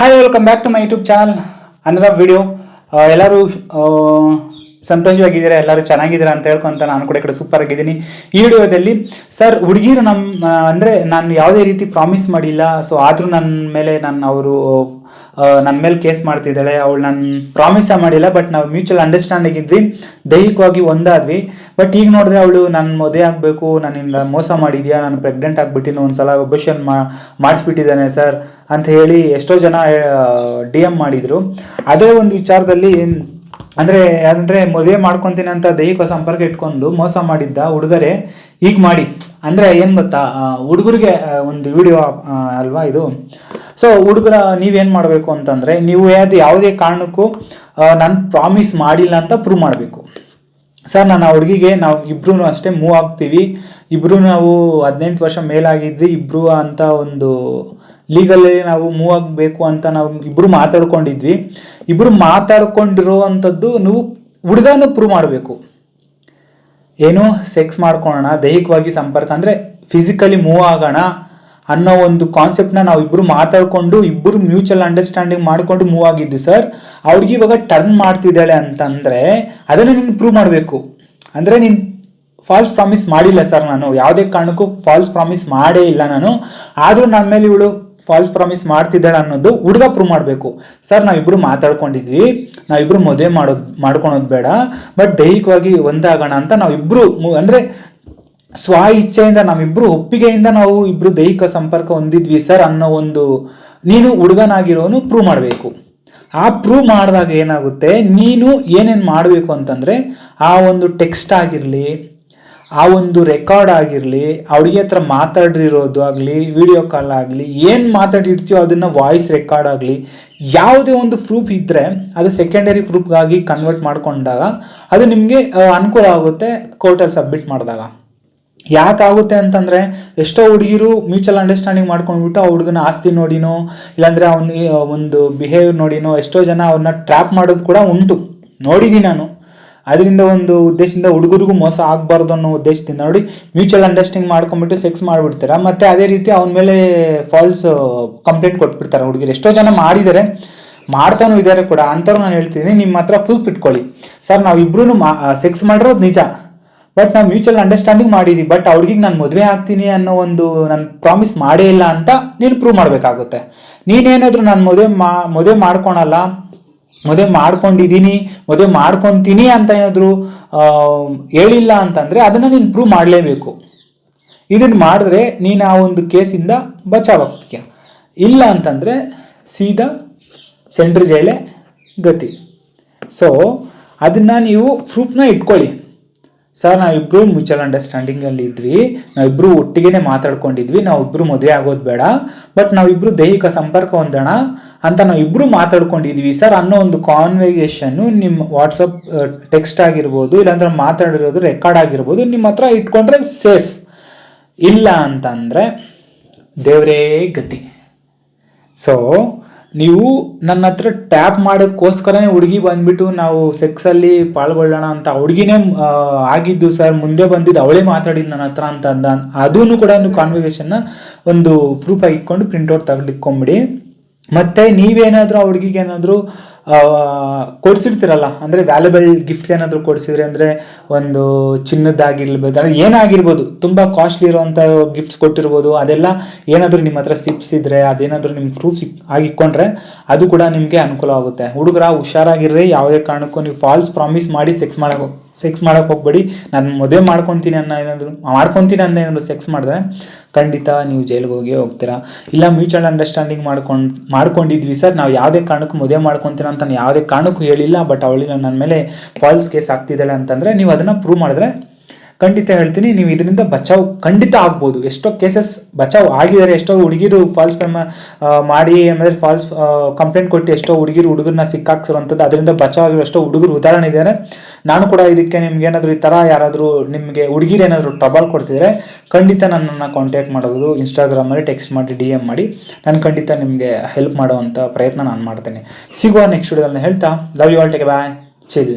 Hi welcome back to my YouTube channel ಅನ್ನದ video ಎಲ್ಲರೂ ಆ, ಸಂತೋಷವಾಗಿದ್ದೀರಾ? ಎಲ್ಲರೂ ಚೆನ್ನಾಗಿದ್ದೀರಾ ಅಂತ ಹೇಳ್ಕೊಂತ ನಾನು ಕೂಡ ಕಡೆ ಸೂಪರ್ ಆಗಿದ್ದೀನಿ. ಈ ವಿಡಿಯೋದಲ್ಲಿ, ಸರ್, ಹುಡುಗಿರು ನಮ್ಮ ಅಂದರೆ ನಾನು ಯಾವುದೇ ರೀತಿ ಪ್ರಾಮಿಸ್ ಮಾಡಿಲ್ಲ. ಸೊ ಆದರೂ ನನ್ನ ಮೇಲೆ ನಾನು ಅವರು ನನ್ನ ಮೇಲೆ ಕೇಸ್ ಮಾಡ್ತಿದ್ದಾಳೆ. ಅವಳು ನಾನು ಪ್ರಾಮಿಸ ಮಾಡಿಲ್ಲ ಬಟ್ ನಾವು ಮ್ಯೂಚುವಲ್ ಅಂಡರ್ಸ್ಟ್ಯಾಂಡಿಂಗ್ ಇದ್ವಿ. ದೈಹಿಕವಾಗಿ ಒಂದಾದ್ವಿ. ಬಟ್ ಈಗ ನೋಡಿದ್ರೆ ಅವಳು ನನ್ನ ಮದುವೆ ಆಗಬೇಕು, ನನ್ನಿಂದ ಮೋಸ ಮಾಡಿದ್ಯಾ, ನಾನು ಪ್ರೆಗ್ನೆಂಟ್ ಆಗಿಬಿಟ್ಟಿನ ಒಂದ್ಸಲ ಒಬ್ಬಷನ್ ಮಾ, ಮಾಡಿಸ್ಬಿಟ್ಟಿದ್ದಾನೆ, ಸರ್, ಅಂತ ಹೇಳಿ ಎಷ್ಟೋ ಜನ ಡಿ ಎಂ ಮಾಡಿದರು. ಅದೇ ಒಂದು ವಿಚಾರದಲ್ಲಿ ಅಂದರೆ ಅಂದರೆ ಮದುವೆ ಮಾಡ್ಕೊತೀನಿ ಅಂತ ದೈಹಿಕ ಸಂಪರ್ಕ ಇಟ್ಕೊಂಡು ಮೋಸ ಮಾಡಿದ್ದ ಹುಡುಗರೇ ಈಗ ಮಾಡಿ. ಅಂದರೆ ಏನು ಗೊತ್ತಾ ಹುಡುಗರಿಗೆ ಒಂದು ವಿಡಿಯೋ ಅಲ್ವಾ ಇದು? ಸೊ ಹುಡುಗರ ನೀವೇನು ಮಾಡಬೇಕು ಅಂತಂದರೆ, ನೀವು ಅದು ಯಾವುದೇ ಕಾರಣಕ್ಕೂ ನಾನು ಪ್ರಾಮಿಸ್ ಮಾಡಿಲ್ಲ ಅಂತ ಪ್ರೂವ್ ಮಾಡಬೇಕು. ಸರ್ ನಾನು ಆ ಹುಡುಗಿಗೆ, ನಾವು ಇಬ್ರು ಅಷ್ಟೇ ಮೂವ್ ಆಗ್ತೀವಿ. ಇಬ್ರು ನಾವು ಹದಿನೆಂಟು ವರ್ಷ ಮೇಲಾಗಿದ್ವಿ. ಇಬ್ರು ಅಂತ ಒಂದು ಲೀಗಲ್ಲಿ ನಾವು ಮೂವ್ ಆಗಬೇಕು ಅಂತ ನಾವು ಇಬ್ರು ಮಾತಾಡ್ಕೊಂಡಿದ್ವಿ. ಇಬ್ರು ಮಾತಾಡ್ಕೊಂಡಿರುವಂಥದ್ದು ನೀವು ಹುಡುಗನ ಪ್ರೂವ್ ಮಾಡಬೇಕು. ಏನು? ಸೆಕ್ಸ್ ಮಾಡ್ಕೊಳ್ಳೋಣ ದೈಹಿಕವಾಗಿ ಸಂಪರ್ಕ ಅಂದರೆ ಫಿಸಿಕಲಿ ಮೂವ್ ಆಗೋಣ ಅನ್ನೋ ಒಂದು ಕಾನ್ಸೆಪ್ಟ್ನ ನಾವು ಇಬ್ಬರು ಮಾತಾಡ್ಕೊಂಡು ಇಬ್ಬರು ಮ್ಯೂಚುವಲ್ ಅಂಡರ್ಸ್ಟ್ಯಾಂಡಿಂಗ್ ಮಾಡ್ಕೊಂಡು ಮೂವ್ ಆಗಿದ್ದು ಸರ್ ಅವ್ರಿಗೆ ಇವಾಗ ಟರ್ನ್ ಮಾಡ್ತಿದ್ದಾಳೆ ಅಂತಂದರೆ ಅದನ್ನು ನೀನು ಪ್ರೂವ್ ಮಾಡಬೇಕು. ಅಂದರೆ ನೀನು ಫಾಲ್ಸ್ ಪ್ರಾಮಿಸ್ ಮಾಡಿಲ್ಲ ಸರ್ ನಾನು. ಯಾವುದೇ ಕಾರಣಕ್ಕೂ ಫಾಲ್ಸ್ ಪ್ರಾಮಿಸ್ ಮಾಡೇ ಇಲ್ಲ ನಾನು. ಆದರೂ ನನ್ನ ಮೇಲೆ ಇವಳು ಫಾಲ್ಸ್ ಪ್ರಾಮಿಸ್ ಮಾಡ್ತಿದ್ದಾಳೆ ಅನ್ನೋದು ಹುಡುಗ ಪ್ರೂವ್ ಮಾಡಬೇಕು. ಸರ್ ನಾವಿಬ್ಬರು ಮಾತಾಡ್ಕೊಂಡಿದ್ವಿ. ನಾವಿಬ್ಬರು ಮದುವೆ ಮಾಡೋದು ಮಾಡ್ಕೊಳೋದು ಬೇಡ. ಬಟ್ ದೈಹಿಕವಾಗಿ ಒಂದಾಗೋಣ ಅಂತ ನಾವಿಬ್ಬರು ಅಂದರೆ ಸ್ವ ಇಚ್ಛೆಯಿಂದ ನಾವಿಬ್ರು ಒಪ್ಪಿಗೆಯಿಂದ ನಾವು ಇಬ್ರು ದೈಹಿಕ ಸಂಪರ್ಕ ಹೊಂದಿದ್ವಿ ಸರ್ ಅನ್ನೋ ಒಂದು ನೀನು ಹುಡುಗನಾಗಿರೋನು ಪ್ರೂವ್ ಮಾಡಬೇಕು. ಆ ಪ್ರೂವ್ ಮಾಡಿದಾಗ ಏನಾಗುತ್ತೆ? ನೀನು ಏನೇನು ಮಾಡಬೇಕು ಅಂತಂದರೆ ಆ ಒಂದು ಟೆಕ್ಸ್ಟ್ ಆಗಿರಲಿ ಆ ಒಂದು ರೆಕಾರ್ಡ್ ಆಗಿರಲಿ, ಅವ್ರಿಗೆ ಹತ್ರ ಮಾತಾಡಿರೋದು ಆಗಲಿ ವಿಡಿಯೋ ಕಾಲ್ ಆಗಲಿ, ಏನು ಮಾತಾಡಿರ್ತೀಯೋ ಅದನ್ನು ವಾಯ್ಸ್ ರೆಕಾರ್ಡ್ ಆಗಲಿ, ಯಾವುದೇ ಒಂದು ಪ್ರೂಫ್ ಇದ್ದರೆ ಅದು ಸೆಕೆಂಡರಿ ಪ್ರೂಫ್ಗಾಗಿ ಕನ್ವರ್ಟ್ ಮಾಡ್ಕೊಂಡಾಗ ಅದು ನಿಮಗೆ ಅನುಕೂಲ ಆಗುತ್ತೆ ಕೋರ್ಟಲ್ಲಿ ಸಬ್ಮಿಟ್ ಮಾಡಿದಾಗ. ಯಾಕಾಗುತ್ತೆ ಅಂತಂದರೆ, ಎಷ್ಟೋ ಹುಡುಗಿರು ಮ್ಯೂಚುವಲ್ ಅಂಡರ್ಸ್ಟ್ಯಾಂಡಿಂಗ್ ಮಾಡ್ಕೊಂಡ್ಬಿಟ್ಟು ಆ ಹುಡುಗನ ಆಸ್ತಿ ನೋಡಿನೋ, ಇಲ್ಲಾಂದರೆ ಅವನ ಒಂದು ಬಿಹೇವಿಯರ್ ನೋಡಿನೋ, ಎಷ್ಟೋ ಜನ ಅವ್ರನ್ನ ಟ್ರ್ಯಾಪ್ ಮಾಡೋದು ಕೂಡ ಉಂಟು. ನೋಡಿದ್ದೀನಿ ನಾನು. ಅದರಿಂದ ಒಂದು ಉದ್ದೇಶದಿಂದ ಹುಡುಗರಿಗೂ ಮೋಸ ಆಗಬಾರ್ದು ಅನ್ನೋ ಉದ್ದೇಶದಿಂದ ನೋಡಿ ಮ್ಯೂಚುವಲ್ ಅಂಡರ್ಸ್ಟಿಂಗ್ ಮಾಡ್ಕೊಂಡ್ಬಿಟ್ಟು ಸೆಕ್ಸ್ ಮಾಡಿಬಿಡ್ತಾರೆ. ಮತ್ತು ಅದೇ ರೀತಿ ಅವನ ಮೇಲೆ ಫಾಲ್ಸ್ ಕಂಪ್ಲೇಂಟ್ ಕೊಟ್ಬಿಡ್ತಾರೆ ಹುಡುಗಿರು. ಎಷ್ಟೋ ಜನ ಮಾಡಿದ್ದಾರೆ, ಮಾಡ್ತಾನು ಇದ್ದಾರೆ ಕೂಡ. ಅಂಥವ್ರು ನಾನು ಹೇಳ್ತೀನಿ ನಿಮ್ಮ ಹತ್ರ ಫುಲ್ ಇಟ್ಕೊಳ್ಳಿ. ಸರ್, ನಾವು ಇಬ್ರು ಸೆಕ್ಸ್ ಮಾಡಿರೋದು ನಿಜ. ಬಟ್ ನಾವು ಮ್ಯೂಚುವಲ್ ಅಂಡರ್ಸ್ಟ್ಯಾಂಡಿಂಗ್ ಮಾಡಿದ್ವಿ. ಬಟ್ ಅವ್ರಿಗೆ ನಾನು ಮದುವೆ ಆಗ್ತೀನಿ ಅನ್ನೋ ಒಂದು ನಾನು ಪ್ರಾಮಿಸ್ ಮಾಡೇ ಇಲ್ಲ ಅಂತ ನೀನು ಪ್ರೂವ್ ಮಾಡಬೇಕಾಗುತ್ತೆ. ನೀನೇನಾದರೂ ನಾನು ಮದುವೆ ಮಾ, ಮದುವೆ ಮಾಡ್ಕೊಳಲ್ಲ ಮದುವೆ ಮಾಡ್ಕೊಂಡಿದ್ದೀನಿ ಮದುವೆ ಮಾಡ್ಕೊತೀನಿ ಅಂತ ಏನಾದರೂ ಹೇಳಿಲ್ಲ ಅಂತಂದರೆ ಅದನ್ನು ನೀನು ಪ್ರೂವ್ ಮಾಡಲೇಬೇಕು. ಇದನ್ನು ಮಾಡಿದ್ರೆ ನೀನು ಆ ಒಂದು ಕೇಸಿಂದ ಬಚಾವಾಗ್ತೀಯ. ಇಲ್ಲ ಅಂತಂದರೆ ಸೀದಾ ಸೆಂಟ್ರ್ ಜೈಲೆ ಗತಿ. ಸೊ ಅದನ್ನು ನೀವು ಪ್ರೂಫ್ನ ಇಟ್ಕೊಳ್ಳಿ. ಸರ್, ನಾವಿಬ್ರು ಮ್ಯೂಚುವಲ್ ಅಂಡರ್ಸ್ಟ್ಯಾಂಡಿಂಗಲ್ಲಿ ಇದ್ವಿ. ನಾವಿಬ್ರು ಒಟ್ಟಿಗೆ ಮಾತಾಡ್ಕೊಂಡಿದ್ವಿ. ನಾವಿಬ್ರು ಮದುವೆ ಆಗೋದು ಬೇಡ. ಬಟ್ ನಾವಿಬ್ರು ದೈಹಿಕ ಸಂಪರ್ಕ ಹೊಂದೋಣ ಅಂತ ನಾವಿಬ್ರು ಮಾತಾಡ್ಕೊಂಡಿದ್ವಿ ಸರ್ ಅನ್ನೋ ಒಂದು ಕಾನ್ವೆಗೇಷನ್ನು ನಿಮ್ಮ ವಾಟ್ಸಪ್ ಟೆಕ್ಸ್ಟ್ ಆಗಿರ್ಬೋದು, ಇಲ್ಲಾಂದ್ರೆ ಮಾತಾಡಿರೋದು ರೆಕಾರ್ಡ್ ಆಗಿರ್ಬೋದು ನಿಮ್ಮ ಹತ್ರ ಇಟ್ಕೊಂಡ್ರೆ ಸೇಫ್ ಇಲ್ಲ ಅಂತಂದರೆ ದೇವರೇ ಗತಿ. ಸೊ ನೀವು ನನ್ನ ಹತ್ರ ಟ್ಯಾಪ್ ಮಾಡೋಕ್ಕೋಸ್ಕರನೇ ಹುಡುಗಿ ಬಂದ್ಬಿಟ್ಟು ನಾವು ಸೆಕ್ಸಲ್ಲಿ ಪಾಲ್ಗೊಳ್ಳೋಣ ಅಂತ ಹುಡುಗಿನೇ ಆಗಿದ್ದು ಸರ್, ಮುಂದೆ ಬಂದಿದ್ದು ಅವಳೇ ಮಾತಾಡಿದ್ದು ನನ್ನ ಹತ್ರ ಅಂತ ಅಂದ ಅದೂ ಕೂಡ ನೀವು ಕಾನ್ವರ್ಸೇಷನ್ನ ಒಂದು ಪ್ರೂಫಾಗಿ ಇಟ್ಕೊಂಡು ಪ್ರಿಂಟ್ಔಟ್ ತೆಗೆದಿಟ್ಕೊಂಬಿಡಿ ಮತ್ತು ನೀವೇನಾದರೂ ಆ ಹುಡುಗಿಗೆ ಏನಾದರೂ ಕೊಡಿಸಿರ್ತೀರಲ್ಲ, ಅಂದರೆ ವ್ಯಾಲ್ಯುಬಲ್ ಗಿಫ್ಟ್ಸ್ ಏನಾದರೂ ಕೊಡಿಸಿದ್ರೆ, ಅಂದರೆ ಒಂದು ಚಿನ್ನದ್ದಾಗಿರ್ಬೋದು, ಅಂದರೆ ಏನಾಗಿರ್ಬೋದು, ತುಂಬ ಕಾಸ್ಟ್ಲಿ ಇರೋವಂಥ ಗಿಫ್ಟ್ಸ್ ಕೊಟ್ಟಿರ್ಬೋದು, ಅದೆಲ್ಲ ಏನಾದರೂ ನಿಮ್ಮ ಹತ್ರ ಸಿಪ್ಸ್ ಇದ್ದರೆ ಅದೇನಾದರೂ ನಿಮ್ಮ ಪ್ರೂಫ್ ಸಿಕ್ ಆಗಿಕ್ಕೊಂಡ್ರೆ ಅದು ಕೂಡ ನಿಮಗೆ ಅನುಕೂಲ ಆಗುತ್ತೆ. ಹುಡುಗರ ಹುಷಾರಾಗಿರ್ರಿ, ಯಾವುದೇ ಕಾರಣಕ್ಕೂ ನೀವು ಫಾಲ್ಸ್ ಪ್ರಾಮಿಸ್ ಮಾಡಿ ಸೆಕ್ಸ್ ಮಾಡೋಕೆ ಸೆಕ್ಸ್ ಮಾಡೋಕೆ ಹೋಗ್ಬೇಡಿ, ನಾನು ಮದುವೆ ಮಾಡ್ಕೊತೀನಿ ಅನ್ನೋ ಏನಾದರೂ, ಮಾಡ್ಕೊತೀನಿ ಅನ್ನೋ ಏನಾದರೂ ಸೆಕ್ಸ್ ಮಾಡಿದ್ರೆ ಖಂಡಿತ ನೀವು ಜೈಲಿಗೆ ಹೋಗಿ ಹೋಗ್ತೀರಾ. ಇಲ್ಲ ಮ್ಯೂಚುವಲ್ ಅಂಡರ್ಸ್ಟ್ಯಾಂಡಿಂಗ್ ಮಾಡ್ಕೊಂಡು, ಮಾಡ್ಕೊಂಡಿದ್ವಿ ಸರ್ ನಾವು ಯಾವುದೇ ಕಾರಣಕ್ಕೂ ಮದುವೆ ಮಾಡ್ಕೊತೀರ ಅಂತ ನಾನು ಯಾವುದೇ ಕಾರಣಕ್ಕೂ ಹೇಳಿಲ್ಲ ಬಟ್ ಅವಳಿಗೆ ನನ್ನ ಮೇಲೆ ಫಾಲ್ಸ್ ಕೇಸ್ ಆಗ್ತಿದ್ದಾಳೆ ಅಂತಂದರೆ ನೀವು ಅದನ್ನು ಪ್ರೂವ್ ಮಾಡಿದ್ರೆ ಖಂಡಿತ ಹೇಳ್ತೀನಿ, ನೀವು ಇದರಿಂದ ಬಚಾವ್ ಖಂಡಿತ ಆಗ್ಬೋದು. ಎಷ್ಟೋ ಕೇಸಸ್ ಬಚಾವ್ ಆಗಿದ್ದಾರೆ, ಎಷ್ಟೋ ಹುಡುಗಿರು ಫಾಲ್ಸ್ ಪ್ರೇಮ ಮಾಡಿ, ಆಮೇಲೆ ಫಾಲ್ಸ್ ಕಂಪ್ಲೇಂಟ್ ಕೊಟ್ಟು ಎಷ್ಟೋ ಹುಡುಗಿರು, ಹುಡುಗರನ್ನ ಸಿಕ್ಕಾಕ್ಸಿರುವಂಥದ್ದು, ಅದರಿಂದ ಬಚಾವ್ ಆಗಿರೋ ಎಷ್ಟೋ ಹುಡುಗರು ಉದಾಹರಣೆ ಇದ್ದಾರೆ. ನಾನು ಕೂಡ ಇದಕ್ಕೆ ನಿಮ್ಗೆ ಏನಾದರೂ ಈ ಥರ ಯಾರಾದರೂ ನಿಮಗೆ ಹುಡುಗಿರು ಏನಾದರೂ ಟ್ರಬಲ್ ಕೊಡ್ತಿದ್ರೆ ಖಂಡಿತ ನನ್ನನ್ನು ಕಾಂಟ್ಯಾಕ್ಟ್ ಮಾಡೋದು ಇನ್ಸ್ಟಾಗ್ರಾಮಲ್ಲಿ ಟೆಕ್ಸ್ಟ್ ಮಾಡಿ ಡಿ ಎಂ ಮಾಡಿ. ನಾನು ಖಂಡಿತ ನಿಮಗೆ ಹೆಲ್ಪ್ ಮಾಡುವಂಥ ಪ್ರಯತ್ನ ನಾನು ಮಾಡ್ತೇನೆ. ಸಿಗುವ ನೆಕ್ಸ್ಟ್ ವಿಡಿಯೋದಲ್ಲಿ ಹೇಳ್ತಾ love you all take bye chill